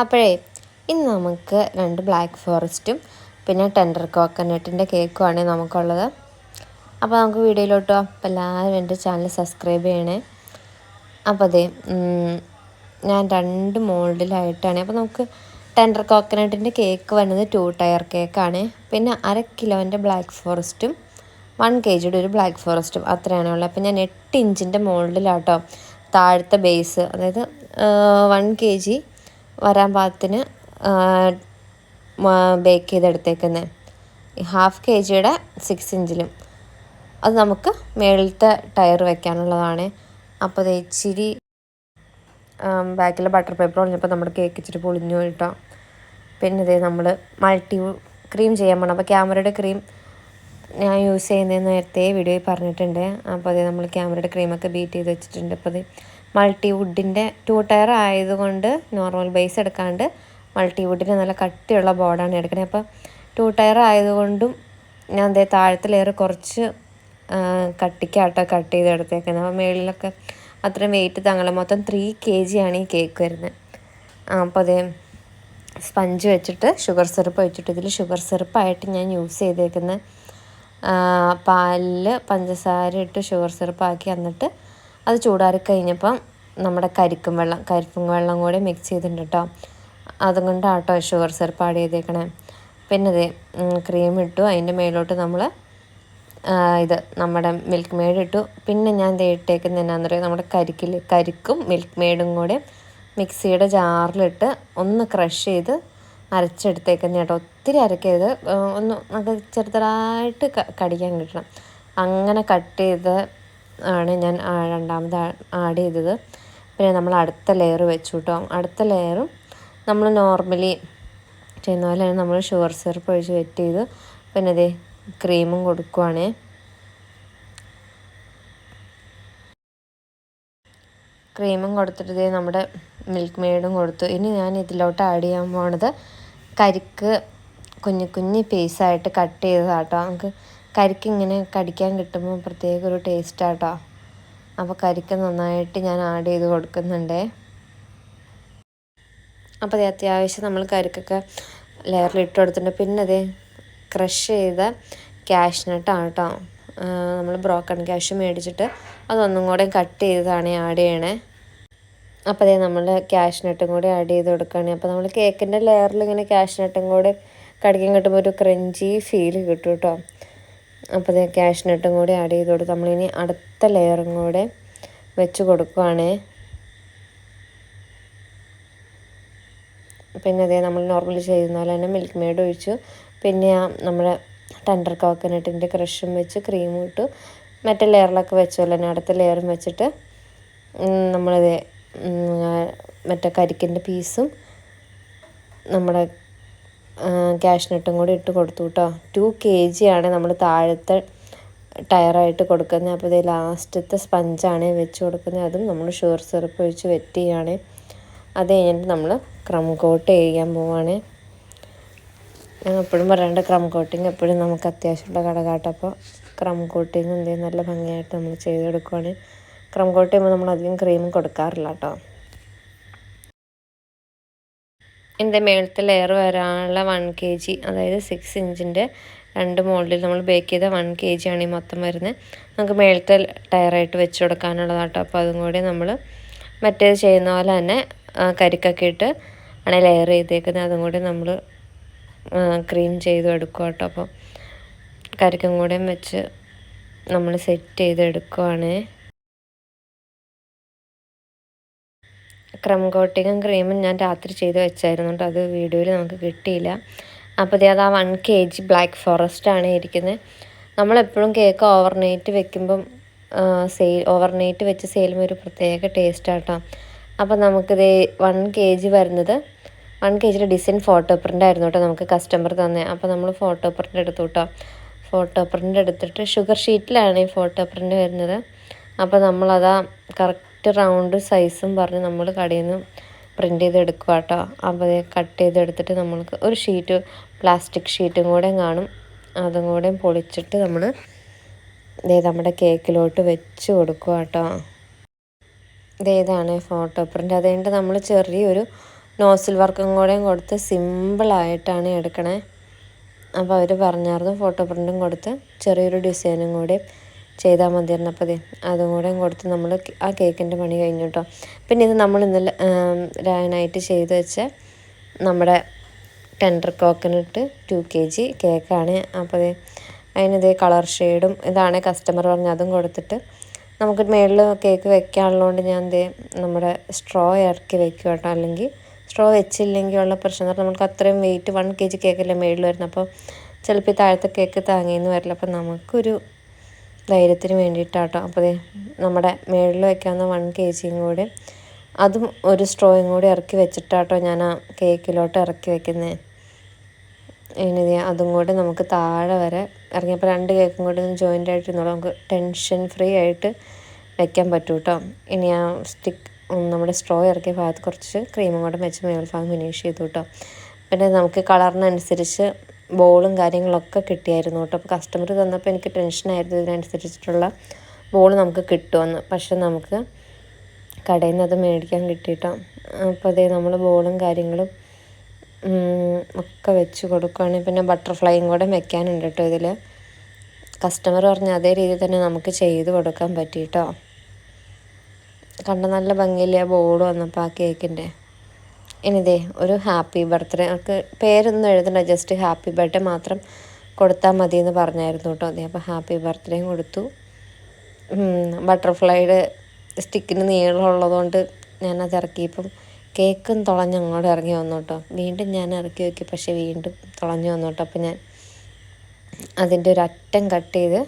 അപ്പോഴേ ഇന്ന് നമുക്ക് രണ്ട് ബ്ലാക്ക് ഫോറസ്റ്റും പിന്നെ ടെൻഡർ കോക്കനട്ടിന്റെ കേക്കുമാണ് നമുക്കുള്ളത്. അപ്പോൾ നമുക്ക് വീഡിയോയിലോട്ടോ അപ്പം എല്ലാവരും എന്റെ ചാനൽ സബ്സ്ക്രൈബ് ചെയ്യണേ. അപ്പോൾ അതെ ഞാൻ രണ്ട് മോൾഡിലായിട്ടാണ്. അപ്പോൾ നമുക്ക് ടെൻഡർ കോക്കനട്ടിന്റെ കേക്ക് വരുന്നത് ടു ടയർ കേക്കാണ് പിന്നെ അര കിലോന്റെ ബ്ലാക്ക് ഫോറസ്റ്റും വൺ കെ ജിയുടെ ഒരു ബ്ലാക്ക് ഫോറസ്റ്റും അത്രയാണ് ഉള്ളത്. അപ്പോൾ ഞാൻ എട്ട് ഇഞ്ചിന്റെ മോൾഡിലാട്ടോ താഴത്തെ ബേസ് അതായത് വൺ കെ ജി വരാൻ പാകത്തിന് ബേക്ക് ചെയ്തെടുത്തേക്കുന്നത് ഹാഫ് കെ ജിയുടെ സിക്സ് ഇഞ്ചിലും അത് നമുക്ക് മേളിലത്തെ ടയർ വെക്കാനുള്ളതാണ്. അപ്പോൾ അത് ഇച്ചിരി ബാക്കിലെ ബട്ടർ പേപ്പർ ഒളിഞ്ഞപ്പോൾ നമ്മുടെ കേക്ക് ഇച്ചിരി പൊളിഞ്ഞു കേട്ടോ. പിന്നെ ഇതേ നമ്മൾ മൾട്ടി ക്രീം ചെയ്യാൻ പോകണം അപ്പോൾ ക്യാമറയുടെ ക്രീം ഞാൻ യൂസ് ചെയ്യുന്നത് നേരത്തെ വീഡിയോയിൽ പറഞ്ഞിട്ടുണ്ട്. അപ്പോൾ അതേ നമ്മൾ ക്യാമറയുടെ ക്രീമൊക്കെ ബീറ്റ് ചെയ്ത് വെച്ചിട്ടുണ്ട്. അപ്പോൾ അത് മൾട്ടി വുഡിന്റെ ടു ടയർ ആയതുകൊണ്ട് നോർമൽ ബേസ് എടുക്കാണ്ട് മൾട്ടി വുഡിന്റെ നല്ല കട്ടിയുള്ള ബോർഡാണ് എടുക്കുന്നത്. അപ്പോൾ ടു ടയർ ആയതുകൊണ്ടും ഞാൻ അതേ താഴത്തിലേറെ കുറച്ച് കട്ടിക്കാട്ടോ കട്ട് ചെയ്ത് എടുത്തേക്കുന്നത് അപ്പോൾ മേളിലൊക്കെ അത്രയും വെയിറ്റ് തങ്ങളെ മൊത്തം ത്രീ കെ ജി ആണ് ഈ കേക്ക് വരുന്നത്. അപ്പോൾ അതേ സ്പഞ്ച് വെച്ചിട്ട് ഷുഗർ സിറപ്പ് വെച്ചിട്ട് ഇതിൽ ഷുഗർ സിറപ്പായിട്ട് ഞാൻ യൂസ് ചെയ്തേക്കുന്ന പാലിൽ പഞ്ചസാര ഇട്ട് ഷുഗർ സിറപ്പാക്കി എന്നിട്ട് അത് ചൂടാറി കഴിഞ്ഞപ്പം നമ്മുടെ കരിക്കും വെള്ളം കരിക്കും വെള്ളം കൂടി മിക്സ് ചെയ്തിട്ടുണ്ട് കേട്ടോ അതുകൊണ്ടാട്ടോ ഷുഗർ സിറപ്പ് ആഡ് ചെയ്തേക്കണേ. പിന്നെ അതെ ക്രീം ഇട്ടു. അതിന്റെ മേലോട്ട് നമ്മൾ ഇത് നമ്മുടെ മിൽക്ക് മെയ്ഡ് ഇട്ടു. പിന്നെ ഞാൻ ഇട്ടേക്കുന്നത് എന്നാന്ന് പറയുക നമ്മുടെ കരിക്കിൽ കരിക്കും മിൽക്ക് മെയ്ഡും കൂടി മിക്സിയുടെ ജാറിലിട്ട് ഒന്ന് ക്രഷ് ചെയ്ത് അരച്ചെടുത്തേക്കുന്ന കേട്ടോ. ഒത്തിരി അരക്കരുത്. ഒന്ന് നമുക്ക് ചെറുതായിട്ട് കടിക്കാൻ കിട്ടണം. അങ്ങനെ കട്ട് ചെയ്ത് ആണ് ഞാൻ രണ്ടാമത് ആഡ് ചെയ്തത്. പിന്നെ നമ്മൾ അടുത്ത ലെയർ വെച്ചു കേട്ടോ അടുത്ത ലെയറും നമ്മൾ നോർമലി ചെയ്യുന്ന പോലെ നമ്മൾ ഷുഗർ സിറപ്പ് ഒഴിച്ച് വെറ്റ് ചെയ്ത് പിന്നെ അതേ ക്രീമും കൊടുക്കുവാണേ. ക്രീമും കൊടുത്തിട്ട് നമ്മുടെ മിൽക്ക് മെയ്ഡും കൊടുത്തു. ഇനി ഞാൻ ഇതിലോട്ട് ആഡ് ചെയ്യാൻ പോണത് കരിക്ക് കുഞ്ഞു കുഞ്ഞു പീസായിട്ട് കട്ട് ചെയ്തതാട്ടോ. നമുക്ക് കരിക്ക് ഇങ്ങനെ കടിക്കാൻ കിട്ടുമ്പോൾ പ്രത്യേക ഒരു ടേസ്റ്റാട്ടോ അപ്പോൾ കരിക്ക് നന്നായിട്ട് ഞാൻ ആഡ് ചെയ്ത് കൊടുക്കുന്നുണ്ട്. അപ്പോൾ അത് അത്യാവശ്യം നമ്മൾ കരിക്കൊക്കെ ലെയറിൽ ഇട്ട് കൊടുത്തിട്ടുണ്ട്. പിന്നെ അത് ക്രഷ് ചെയ്ത ക്യാഷ്നട്ടാണ് കേട്ടോ നമ്മൾ ബ്രോക്കൺ ക്യാഷ് മേടിച്ചിട്ട് അതൊന്നും കൂടെ കട്ട് ചെയ്തതാണ് ആഡ് ചെയ്യണേ. അപ്പോൾ അതേ നമ്മൾ ക്യാഷ്നട്ടും കൂടി ആഡ് ചെയ്ത് കൊടുക്കുകയാണ് അപ്പോൾ നമ്മൾ കേക്കിന്റെ ലെയറിൽ ഇങ്ങനെ ക്യാഷ്നട്ടും കൂടെ കടിക്കാൻ കിട്ടുമ്പോൾ ഒരു ക്രഞ്ചി ഫീൽ കിട്ടും കേട്ടോ അപ്പോൾ ഇത് ക്യാഷ്നട്ടും കൂടി ആഡ് ചെയ്ത് കൊടുക്കുക നമ്മളിനി അടുത്ത ലെയറും കൂടെ വെച്ച് കൊടുക്കുകയാണ് പിന്നെ അതേ നമ്മൾ നോർമലി ചെയ്യുന്ന പോലെ തന്നെ മിൽക്ക് മെയ്ഡ് ഒഴിച്ചു. പിന്നെ നമ്മുടെ ടെൻഡർ കോക്കനട്ടിന്റെ ക്രഷും വെച്ച് ക്രീമും ഇട്ടു. മറ്റേ ലെയറിലൊക്കെ വെച്ചോല്ലോ തന്നെ അടുത്ത ലെയറും വെച്ചിട്ട് നമ്മളിത് മറ്റേ കരിക്കിന്റെ പീസും നമ്മുടെ ക്യാഷ്നട്ടും കൂടി ഇട്ട് കൊടുത്തു കേട്ടോ ടു കെ ജി ആണ് നമ്മൾ താഴത്തെ ടയറായിട്ട് കൊടുക്കുന്നത്. അപ്പോൾ ഇത് ലാസ്റ്റത്തെ സ്പഞ്ചാണ് വെച്ച് കൊടുക്കുന്നത്. അതും നമ്മൾ ഷുഗർ സിറപ്പ് ഒഴിച്ച് വെറ്റ് ചെയ്യുകയാണ് അത് കഴിഞ്ഞിട്ട് നമ്മൾ ക്രം കോട്ട് ചെയ്യാൻ പോവാണ്. ഞാൻ എപ്പോഴും പറയാണ്ട് ക്രം കോട്ടിങ് എപ്പോഴും നമുക്ക് അത്യാവശ്യമുള്ള കടകാട്ടപ്പോൾ ക്രം കോട്ടിങ് എന്തെങ്കിലും നല്ല ഭംഗിയായിട്ട് നമ്മൾ ചെയ്തെടുക്കുവാണ്. ക്രം കോട്ട് ചെയ്യുമ്പോൾ നമ്മൾ അധികം ക്രീം കൊടുക്കാറില്ല കേട്ടോ എന്റെ മേളത്തെ ലെയർ വരാനുള്ള വൺ കെ ജി അതായത് സിക്സ് ഇഞ്ചിന്റെ രണ്ട് മോൾഡിൽ നമ്മൾ ബേക്ക് ചെയ്ത വൺ കെ ജി ആണ് ഈ മൊത്തം വരുന്നത്. നമുക്ക് മേളത്തെ ടയറായിട്ട് വെച്ച് കൊടുക്കാനുള്ളതാട്ടോ. അപ്പോൾ അതും കൂടി നമ്മൾ മറ്റേത് ചെയ്യുന്ന പോലെ തന്നെ കരിക്കൊക്കെ ഇട്ട് ആണ് ലെയർ ചെയ്തേക്കുന്നത്. അതും കൂടി നമ്മൾ ക്രീം ചെയ്ത് എടുക്കുക കേട്ടോ അപ്പോൾ കരിക്കും കൂടെയും വെച്ച് നമ്മൾ സെറ്റ് ചെയ്ത് എടുക്കുവാണ് ക്രം കോട്ടിങ്ങും ക്രീമും ഞാൻ രാത്രി ചെയ്ത് വെച്ചായിരുന്നു കേട്ടോ. അത് വീഡിയോയിൽ നമുക്ക് കിട്ടിയില്ല. അപ്പോൾ അത് ആ one K G black forest ആണ് ഇരിക്കുന്നത് നമ്മളെപ്പോഴും കേക്ക് ഓവർനൈറ്റ് വെക്കുമ്പം സെയിൽ ഓവർനൈറ്റ് വെച്ച് സെയിലും ഒരു പ്രത്യേക ടേസ്റ്റ് ആട്ടോ അപ്പോൾ നമുക്കിത് വൺ കെ ജി വരുന്നത് വൺ കെ ജിയുടെ ഡിസൈൻ ഫോട്ടോ പ്രിന്റ് ആയിരുന്നു കേട്ടോ നമുക്ക് കസ്റ്റമർ തന്നെ. അപ്പോൾ നമ്മൾ ഫോട്ടോ പ്രിന്റ് എടുത്തു കേട്ടോ. ഫോട്ടോ പ്രിന്റ് എടുത്തിട്ട് ഷുഗർ ഷീറ്റിലാണ് ഈ ഫോട്ടോ പ്രിന്റ് വരുന്നത്. അപ്പോൾ നമ്മളതാ കറക്റ്റ് റൗണ്ട് സൈസും പറഞ്ഞ് നമ്മൾ കടയിൽ നിന്ന് പ്രിന്റ് ചെയ്ത് എടുക്കുക കേട്ടോ. അപ്പോൾ കട്ട് ചെയ്തെടുത്തിട്ട് നമ്മൾക്ക് ഒരു ഷീറ്റ് പ്ലാസ്റ്റിക് ഷീറ്റും കൂടെ കാണും. അതും കൂടെ പൊളിച്ചിട്ട് നമ്മൾ ഇതേ നമ്മുടെ കേക്കിലോട്ട് വെച്ച് കൊടുക്കുക കേട്ടോ. ഇതേതാണ് ഫോട്ടോ പ്രിന്റ്. അതുകൊണ്ട് നമ്മൾ ചെറിയൊരു നോസിൽ വർക്കും കൂടെയും കൊടുത്ത് സിമ്പിളായിട്ടാണ് എടുക്കണേ. അപ്പോൾ അവർ പറഞ്ഞായിരുന്നു ഫോട്ടോ പ്രിന്റും കൊടുത്ത് ചെറിയൊരു ഡിസൈനും കൂടി ചെയ്താൽ മതിയായിരുന്നു അപ്പോൾ അതെ അതും കൂടെ കൊടുത്ത് നമ്മൾ ആ കേക്കിന്റെ പണി കഴിഞ്ഞു കേട്ടോ പിന്നെ ഇത് നമ്മൾ ഇന്നലെ നൈറ്റ് ചെയ്ത് വെച്ച നമ്മുടെ tender coconut two K G കേക്കാണ്. അപ്പോൾ അതിനിതേ കളർ ഷെയ്ഡും ഇതാണ് കസ്റ്റമർ പറഞ്ഞ് അതും കൊടുത്തിട്ട് നമുക്ക് മേളിൽ കേക്ക് വെക്കാനുള്ളതുകൊണ്ട് ഞാൻ ഇതേ നമ്മുടെ സ്ട്രോ ഇറക്കി വെക്കും കേട്ടോ അല്ലെങ്കിൽ സ്ട്രോ വെച്ചില്ലെങ്കിൽ ഉള്ള പ്രശ്നം എന്ന് പറഞ്ഞാൽ നമുക്ക് അത്രയും വെയിറ്റ് വൺ കെ ജി കേക്കല്ലേ മേളിൽ വരുന്നത് അപ്പോൾ ചിലപ്പോൾ ഈ താഴത്തെ കേക്ക് താങ്ങിയെന്ന് വരില്ല. അപ്പോൾ നമുക്കൊരു ധൈര്യത്തിന് വേണ്ടിയിട്ടാട്ടോ. അപ്പോൾ നമ്മുടെ മേളിൽ വെക്കാവുന്ന വൺ കെ ജിയും കൂടി അതും ഒരു സ്ട്രോയും കൂടി ഇറക്കി വെച്ചിട്ടാട്ടോ ഞാൻ ആ കേക്കിലോട്ട് ഇറക്കി വെക്കുന്നത് ഇനി അതും കൂടി നമുക്ക് താഴെ വരെ ഇറങ്ങിയപ്പോൾ രണ്ട് കേക്കും കൂടി ഒന്ന് ജോയിന്റ് ആയിട്ട് ഇരുന്നോളൂ. നമുക്ക് ടെൻഷൻ ഫ്രീ ആയിട്ട് വെക്കാൻ പറ്റും കേട്ടോ ഇനി ആ സ്റ്റിക്ക് നമ്മുടെ സ്ട്രോ ഇറക്കിയ ഭാഗത്ത് കുറച്ച് ക്രീമും കൂടെ വെച്ച് മേൽ ഭാഗം ഫിനിഷ് ചെയ്തു കേട്ടോ പിന്നെ നമുക്ക് കളറിനനുസരിച്ച് ബോളും കാര്യങ്ങളൊക്കെ കിട്ടിയായിരുന്നു കേട്ടോ. അപ്പോൾ കസ്റ്റമർ തന്നപ്പോൾ എനിക്ക് ടെൻഷനായിരുന്നു ഇതിനനുസരിച്ചിട്ടുള്ള ബോൾ നമുക്ക് കിട്ടുമെന്ന് പക്ഷെ നമുക്ക് കടയിൽ നിന്ന് അത് മേടിക്കാൻ കിട്ടിയിട്ടോ. അപ്പോൾ അതേ നമ്മൾ ബോളും കാര്യങ്ങളും ഒക്കെ വെച്ച് കൊടുക്കുകയാണെങ്കിൽ പിന്നെ ബട്ടർഫ്ലൈയും കൂടെ വെക്കാനുണ്ട് കേട്ടോ ഇതിൽ കസ്റ്റമർ പറഞ്ഞ അതേ രീതിയിൽ തന്നെ നമുക്ക് ചെയ്ത് കൊടുക്കാൻ പറ്റിയിട്ടോ. കണ്ട നല്ല ഭംഗിയില്ല ബോർഡ് വന്നപ്പോൾ ആ കേക്കിന്റെ ഇനിതേ ഒരു ഹാപ്പി ബർത്ത്ഡേ. നമുക്ക് പേരൊന്നും എഴുതണ്ട ജസ്റ്റ് ഹാപ്പി ബർത്ത്ഡേ മാത്രം കൊടുത്താൽ മതി എന്ന് പറഞ്ഞായിരുന്നു കേട്ടോ അതെ. അപ്പോൾ ഹാപ്പി ബർത്ത്ഡേയും കൊടുത്തു. ബട്ടർഫ്ലൈയുടെ സ്റ്റിക്കിന് നീളമുള്ളതുകൊണ്ട് ഞാനത് ഇറക്കിയപ്പം കേക്കും തുളഞ്ഞ് അങ്ങോട്ട് ഇറങ്ങി വന്നു കേട്ടോ. വീണ്ടും ഞാൻ ഇറക്കി നോക്കി പക്ഷേ വീണ്ടും തുളഞ്ഞു വന്നു കേട്ടോ. അപ്പോൾ ഞാൻ അതിന്റെ ഒരു അറ്റം കട്ട് ചെയ്ത്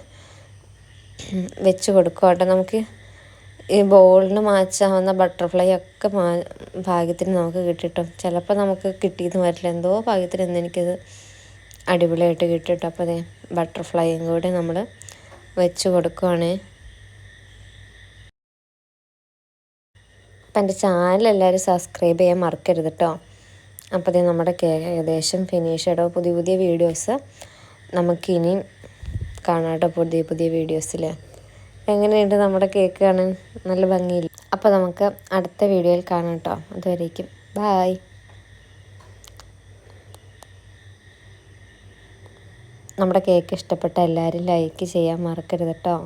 വെച്ച് കൊടുക്കുക കേട്ടോ നമുക്ക് ഈ ബോളിന് മാച്ചാവുന്ന ബട്ടർഫ്ലൈ ഒക്കെ മാ ഭാഗ്യത്തിന് നമുക്ക് കിട്ടിട്ടോ. ചിലപ്പോൾ നമുക്ക് കിട്ടിയെന്ന് വരില്ല. എന്തോ ഭാഗ്യത്തിന് എന്ന് എനിക്കത് അടിപൊളിയായിട്ട് കിട്ടിട്ടോ. അപ്പോൾ അതെ ബട്ടർഫ്ലൈയും കൂടെ നമ്മൾ വെച്ച് കൊടുക്കുവാണ്. അപ്പം എന്റെ ചാനൽ എല്ലാവരും സബ്സ്ക്രൈബ് ചെയ്യാൻ മറക്കരുത് കേട്ടോ അപ്പോൾ ഇത് നമ്മുടെ ഏകദേശം ഫിനിഷ് ഇടോ പുതിയ പുതിയ വീഡിയോസ്. നമുക്കിനിയും കാണാട്ടോ പുതിയ പുതിയ വീഡിയോസിൽ എങ്ങനെയുണ്ട് നമ്മുടെ കേക്ക് കാണാൻ നല്ല ഭംഗിയില്ല? അപ്പോൾ നമുക്ക് അടുത്ത വീഡിയോയിൽ കാണാം കേട്ടോ അതുവരേക്കും. ബായ്. നമ്മുടെ കേക്ക് ഇഷ്ടപ്പെട്ട എല്ലാവരും ലൈക്ക് ചെയ്യാൻ മറക്കരുത് കേട്ടോ